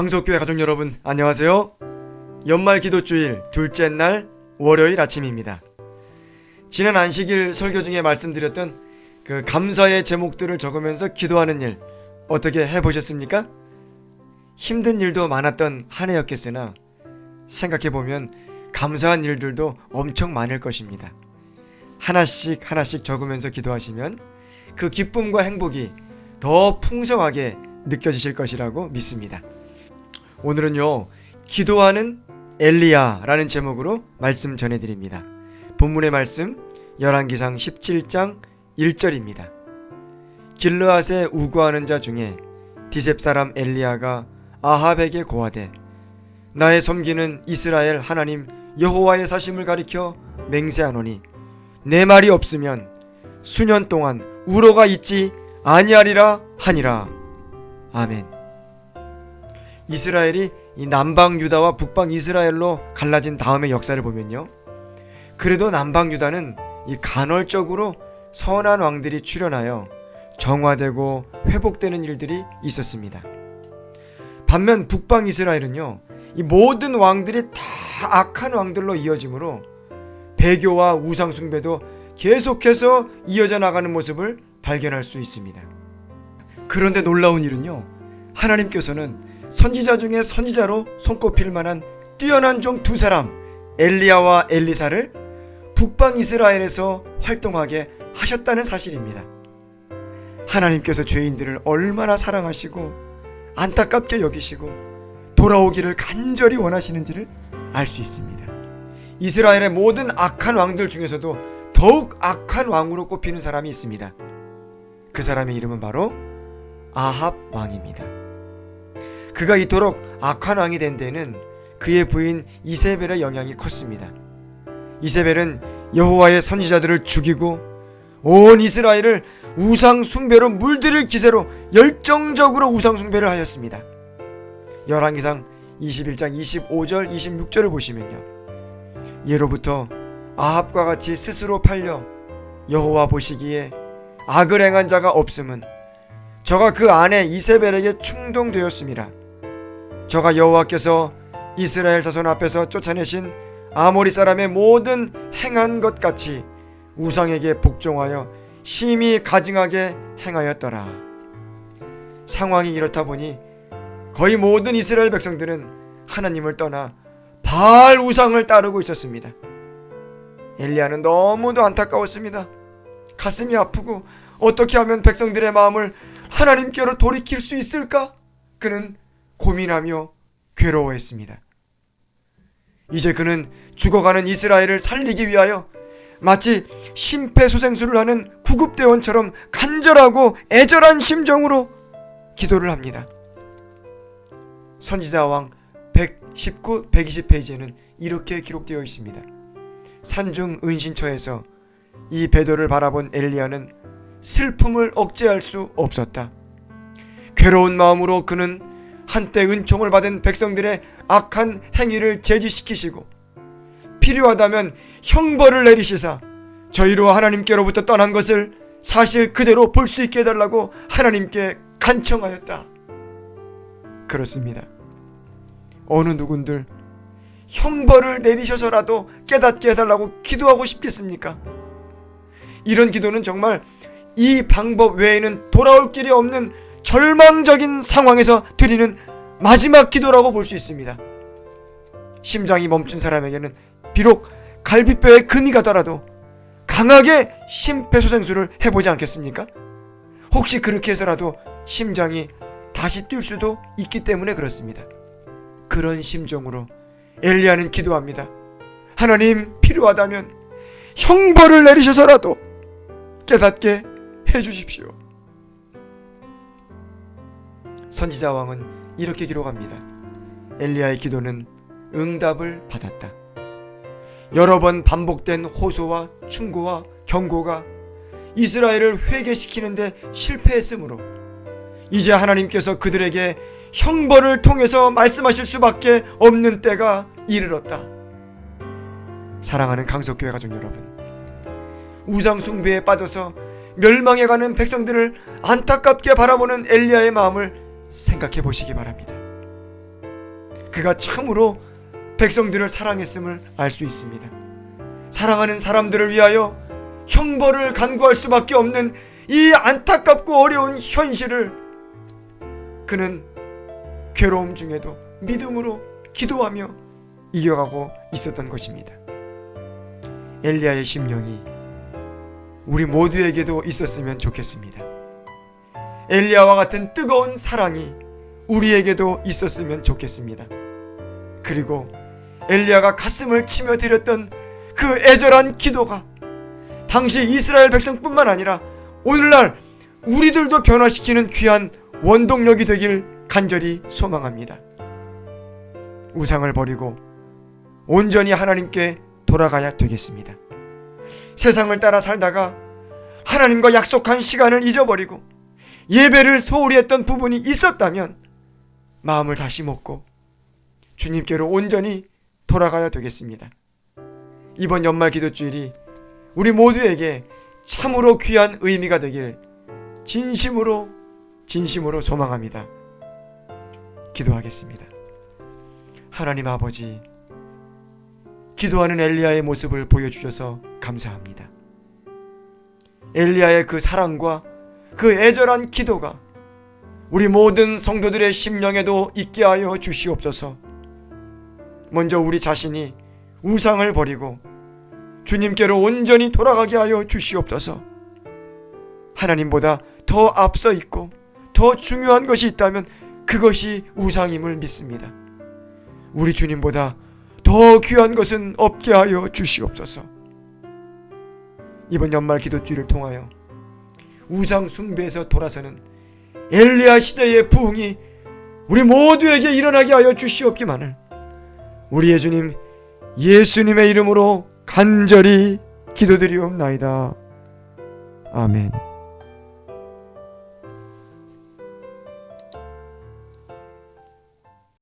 강석교회 가족 여러분 안녕하세요. 연말 기도 주일 둘째 날 월요일 아침입니다. 지난 안식일 설교 중에 말씀드렸던 그 감사의 제목들을 적으면서 기도하는 일 어떻게 해 보셨습니까? 힘든 일도 많았던 한 해였겠으나 생각해 보면 감사한 일들도 엄청 많을 것입니다. 하나씩 하나씩 적으면서 기도하시면 그 기쁨과 행복이 더 풍성하게 느껴지실 것이라고 믿습니다. 오늘은요, 기도하는 엘리야라는 제목으로 말씀 전해드립니다. 본문의 말씀, 열왕기상 17장 1절입니다. 길르앗에 우거하는 자 중에 디셉 사람 엘리야가 아합에게 고하되 나의 섬기는 이스라엘 하나님 여호와의 사심을 가리켜 맹세하노니 내 말이 없으면 수년 동안 우로가 있지 아니하리라 하니라. 아멘. 이스라엘이 이 남방 유다와 북방 이스라엘로 갈라진 다음의 역사를 보면요. 그래도 남방 유다는 이 간헐적으로 선한 왕들이 출현하여 정화되고 회복되는 일들이 있었습니다. 반면 북방 이스라엘은요. 이 모든 왕들이 다 악한 왕들로 이어지므로 배교와 우상 숭배도 계속해서 이어져 나가는 모습을 발견할 수 있습니다. 그런데 놀라운 일은요. 하나님께서는 선지자 중에 선지자로 손꼽힐 만한 뛰어난 종 두 사람 엘리야와 엘리사를 북방 이스라엘에서 활동하게 하셨다는 사실입니다. 하나님께서 죄인들을 얼마나 사랑하시고 안타깝게 여기시고 돌아오기를 간절히 원하시는지를 알 수 있습니다. 이스라엘의 모든 악한 왕들 중에서도 더욱 악한 왕으로 꼽히는 사람이 있습니다. 그 사람의 이름은 바로 아합 왕입니다. 그가 이토록 악한 왕이 된 데는 그의 부인 이세벨의 영향이 컸습니다. 이세벨은 여호와의 선지자들을 죽이고 온 이스라엘을 우상 숭배로 물들일 기세로 열정적으로 우상 숭배를 하였습니다. 열왕기상 21장 25절 26절을 보시면요. 예로부터 아합과 같이 스스로 팔려 여호와 보시기에 악을 행한 자가 없음은 저가 그 아내 이세벨에게 충동되었습니다. 저가 여호와께서 이스라엘 자손 앞에서 쫓아내신 아모리 사람의 모든 행한 것 같이 우상에게 복종하여 심히 가증하게 행하였더라. 상황이 이렇다 보니 거의 모든 이스라엘 백성들은 하나님을 떠나 바알 우상을 따르고 있었습니다. 엘리야는 너무도 안타까웠습니다. 가슴이 아프고 어떻게 하면 백성들의 마음을 하나님께로 돌이킬 수 있을까? 그는 고민하며 괴로워했습니다. 이제 그는 죽어가는 이스라엘을 살리기 위하여 마치 심폐소생술을 하는 구급대원처럼 간절하고 애절한 심정으로 기도를 합니다. 선지자 왕 119, 120페이지에는 이렇게 기록되어 있습니다. 산중 은신처에서 이 배도를 바라본 엘리야는 슬픔을 억제할 수 없었다. 괴로운 마음으로 그는 한때 은총을 받은 백성들의 악한 행위를 제지시키시고 필요하다면 형벌을 내리시사 저희로 하나님께로부터 떠난 것을 사실 그대로 볼 수 있게 해달라고 하나님께 간청하였다. 그렇습니다. 어느 누군들 형벌을 내리셔서라도 깨닫게 해달라고 기도하고 싶겠습니까? 이런 기도는 정말 이 방법 외에는 돌아올 길이 없는 절망적인 상황에서 드리는 마지막 기도라고 볼 수 있습니다. 심장이 멈춘 사람에게는 비록 갈비뼈에 금이 가더라도 강하게 심폐소생술을 해보지 않겠습니까? 혹시 그렇게 해서라도 심장이 다시 뛸 수도 있기 때문에 그렇습니다. 그런 심정으로 엘리야는 기도합니다. 하나님 필요하다면 형벌을 내리셔서라도 깨닫게 해주십시오. 선지자 왕은 이렇게 기록합니다. 엘리야의 기도는 응답을 받았다. 여러 번 반복된 호소와 충고와 경고가 이스라엘을 회개시키는데 실패했으므로 이제 하나님께서 그들에게 형벌을 통해서 말씀하실 수밖에 없는 때가 이르렀다. 사랑하는 강석교회 가족 여러분, 우상 숭배에 빠져서 멸망해가는 백성들을 안타깝게 바라보는 엘리야의 마음을 생각해 보시기 바랍니다. 그가 참으로 백성들을 사랑했음을 알 수 있습니다. 사랑하는 사람들을 위하여 형벌을 간구할 수밖에 없는 이 안타깝고 어려운 현실을 그는 괴로움 중에도 믿음으로 기도하며 이겨가고 있었던 것입니다. 엘리야의 심령이 우리 모두에게도 있었으면 좋겠습니다. 엘리야와 같은 뜨거운 사랑이 우리에게도 있었으면 좋겠습니다. 그리고 엘리야가 가슴을 치며 드렸던 그 애절한 기도가 당시 이스라엘 백성뿐만 아니라 오늘날 우리들도 변화시키는 귀한 원동력이 되길 간절히 소망합니다. 우상을 버리고 온전히 하나님께 돌아가야 되겠습니다. 세상을 따라 살다가 하나님과 약속한 시간을 잊어버리고 예배를 소홀히 했던 부분이 있었다면 마음을 다시 먹고 주님께로 온전히 돌아가야 되겠습니다. 이번 연말 기도주일이 우리 모두에게 참으로 귀한 의미가 되길 진심으로 진심으로 소망합니다. 기도하겠습니다. 하나님 아버지, 기도하는 엘리야의 모습을 보여주셔서 감사합니다. 엘리야의 그 사랑과 그 애절한 기도가 우리 모든 성도들의 심령에도 있게 하여 주시옵소서. 먼저 우리 자신이 우상을 버리고 주님께로 온전히 돌아가게 하여 주시옵소서. 하나님보다 더 앞서 있고 더 중요한 것이 있다면 그것이 우상임을 믿습니다. 우리 주님보다 더 귀한 것은 없게 하여 주시옵소서. 이번 연말 기도주의를 통하여 우상 숭배에서 돌아서는 엘리야 시대의 부흥이 우리 모두에게 일어나게 하여 주시옵기만을 우리의 주님 예수님의 이름으로 간절히 기도드리옵나이다. 아멘.